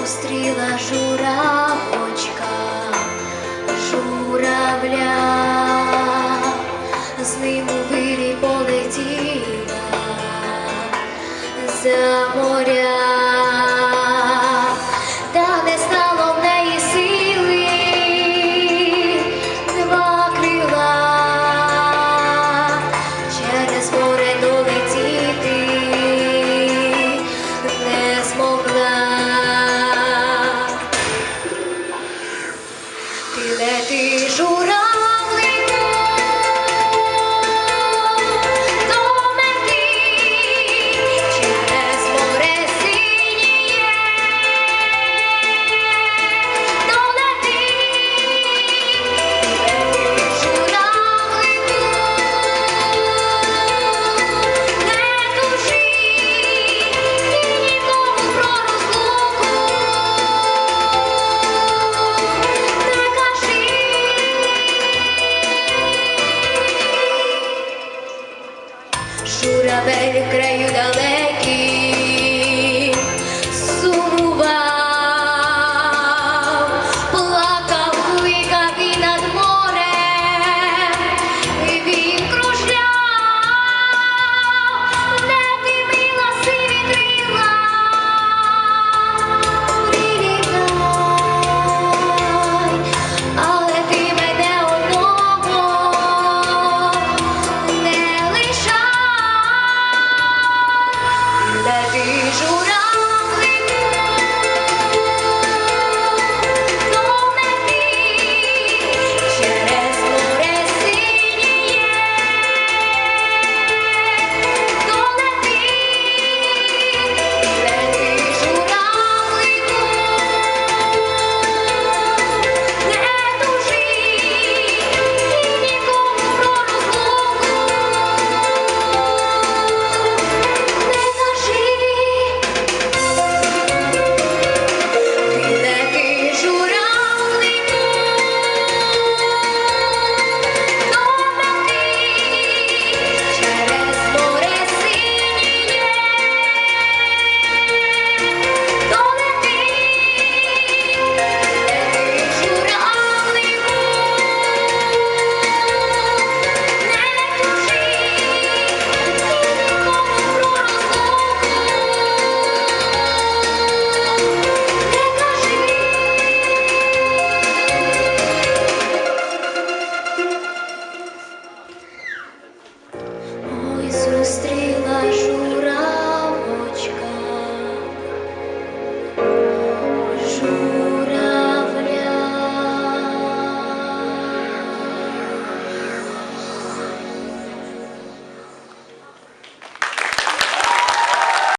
зустріла журавочка, журавля, з ним у вирі полетіла за моря. Журавель краю далеко misura зустріч.